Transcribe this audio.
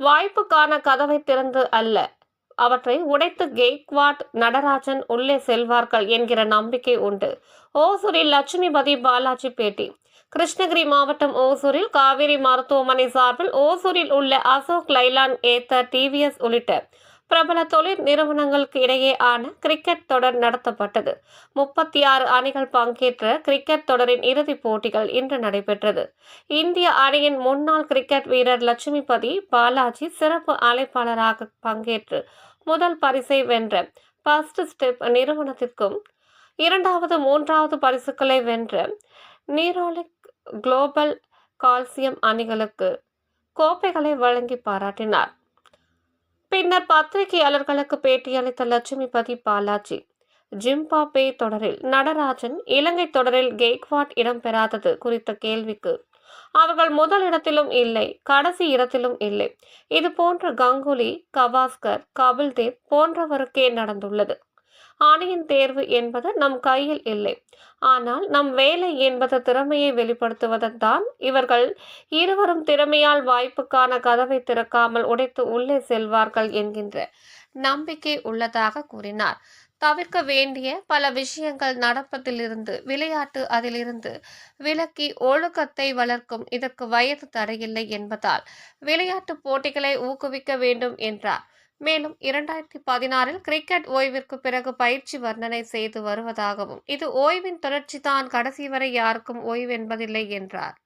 வாய்ப்புக்கான கதவை திறந்து அல்ல. அவற்றை உடைத்து கெய்க்வாட் நடராஜன் உள்ளே செல்வார்கள் என்கிற நம்பிக்கை உண்டு. ஓசூரில் லட்சுமிபதி பாலாஜி பேட்டி. கிருஷ்ணகிரி மாவட்டம் ஓசூரில் காவேரி மருத்துவமனை சார்பில் ஓசூரில் உள்ள அசோக் லைலாண்ட் ஏத்தர் டிவிஎஸ் உள்ளிட்ட பிரபல தொழில் நிறுவனங்களுக்கு இடையேயான கிரிக்கெட் தொடர் நடத்தப்பட்டது. முப்பத்தி ஆறு அணிகள் பங்கேற்ற கிரிக்கெட் தொடரின் இறுதிப் போட்டிகள் இன்று நடைபெற்றது. இந்திய அணியின் முன்னாள் கிரிக்கெட் வீரர் லட்சுமிபதி பாலாஜி சிறப்பு அழைப்பாளராக பங்கேற்று முதல் பரிசை வென்ற ஃபர்ஸ்ட் ஸ்டெப் நிறுவனத்திற்கும் இரண்டாவது மூன்றாவது பரிசுகளை வென்ற நீரோலிக் குளோபல் கால்சியம் அணிகளுக்கு கோப்பைகளை வழங்கி பாராட்டினார். பின்னர் பத்திரிகையாளர்களுக்கு பேட்டியளித்த லட்சுமிபதி பாலாஜி ஜிம்பாபே தொடரில் நடராஜன் இலங்கை தொடரில் கெய்க்வாட் இடம்பெறாதது குறித்த கேள்விக்கு அவர்கள் முதல் இடத்திலும் இல்லை கடைசி இடத்திலும் இல்லை. இது போன்ற கங்குலி கவாஸ்கர் கபில்தேவ் போன்றவருக்கே நடந்துள்ளது. ஆணையின் தேர்வு என்பது நம் கையில் இல்லை. ஆனால் நம் வேலை என்பது திறமையை வெளிப்படுத்துவதுதான். இவர்கள் இருவரும் திறமையால் வாய்ப்புக்கான கதவை திறக்காமல் உடைத்து உள்ளே செல்வார்கள் என்கின்ற நம்பிக்கை உள்ளதாக கூறினார். தவிர்க்க வேண்டிய பல விஷயங்கள் நடப்பதிலிருந்து விளையாட்டு அதிலிருந்து விலக்கி ஒழுக்கத்தை வளர்க்கும் இதற்கு வயது தடையில்லை என்பதால் விளையாட்டு போட்டிகளை ஊக்குவிக்க வேண்டும் என்றார். மேலும் இரண்டாயிரத்தி பதினாறில் கிரிக்கெட் ஓய்விற்கு பிறகு பயிற்சி வர்ணனை செய்து வருவதாகவும் இது ஓய்வின் தொடர்ச்சி தான் கடைசி வரை யாருக்கும் ஓய்வு என்பதில்லை என்றார்.